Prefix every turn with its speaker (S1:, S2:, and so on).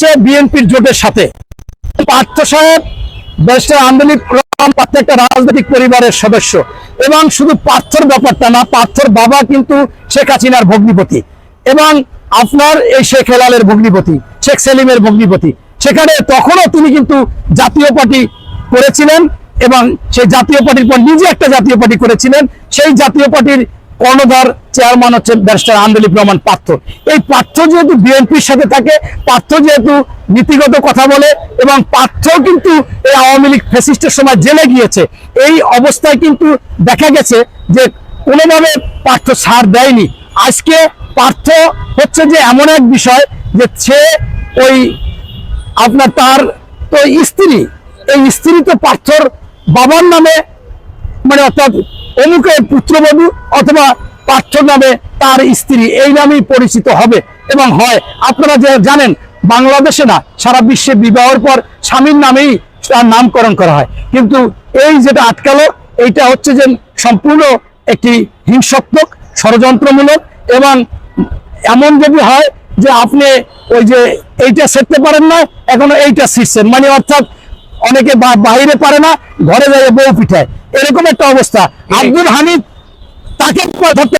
S1: হচ্ছে বিএনপির জোটের সাথে। পার্থ সাহেব, ব্যারিস্টার আন্দোলিক একটা রাজনৈতিক পরিবারের সদস্য। এবং শুধু পার্থর ব্যাপারটা না, পার্থর বাবা কিন্তু শেখ হাসিনার ভগ্নিপতি। এবং আপনার এই শেখ হেলালের ভগ্নিপতি, শেখ সেলিমের ভগ্নিপতি। সেখানে তখনও তিনি কিন্তু জাতীয় পার্টি করেছিলেন এবং সেই জাতীয় পার্টির পর নিজে একটা জাতীয় পার্টি করেছিলেন। সেই জাতীয় পার্টির কর্ণধার চেয়ারম্যান হচ্ছে ব্যারিস্টার আন্দোলিক রহমান পার্থ এই পার্থ যেহেতু বিএনপির সাথে থাকে পার্থ যেহেতু নীতিগত কথা বলে এবং পার্থ কিন্তু এই আওয়ামী লীগ ফেসিস্টের সময় জেলে গিয়েছে, এই অবস্থায় কিন্তু দেখা গেছে যে কোনোভাবে পার্থ ছাড় দেয়নি। আজকে পার্থ হচ্ছে যে এমন এক বিষয় যে সে ওই আপনার তার তো স্ত্রী, এই স্ত্রী তো পার্থর বাবার নামে মানে অর্থাৎ অমুকের পুত্রবধূ অথবা পাঠ্য নামে তার স্ত্রী এই নামেই পরিচিত হবে এবং হয়। আপনারা যে জানেন, বাংলাদেশে না, সারা বিশ্বে বিবাহের পর স্বামীর নামেই তার নামকরণ করা হয়। কিন্তু এই যেটা আটকালো, এইটা হচ্ছে যে সম্পূর্ণ একটি হিংসাত্মক ষড়যন্ত্রমূলক এবং এমন যদি হয় যে আপনি ওই যে এইটা শিখতে পারেন না, এখনও এইটা শিখছেন মানে অর্থাৎ অনেকে বাইরে পারে না ঘরে যাই বউ পিঠায় এরকম একটা অবস্থা। আব্দুল হামিদ তাকে ধরতে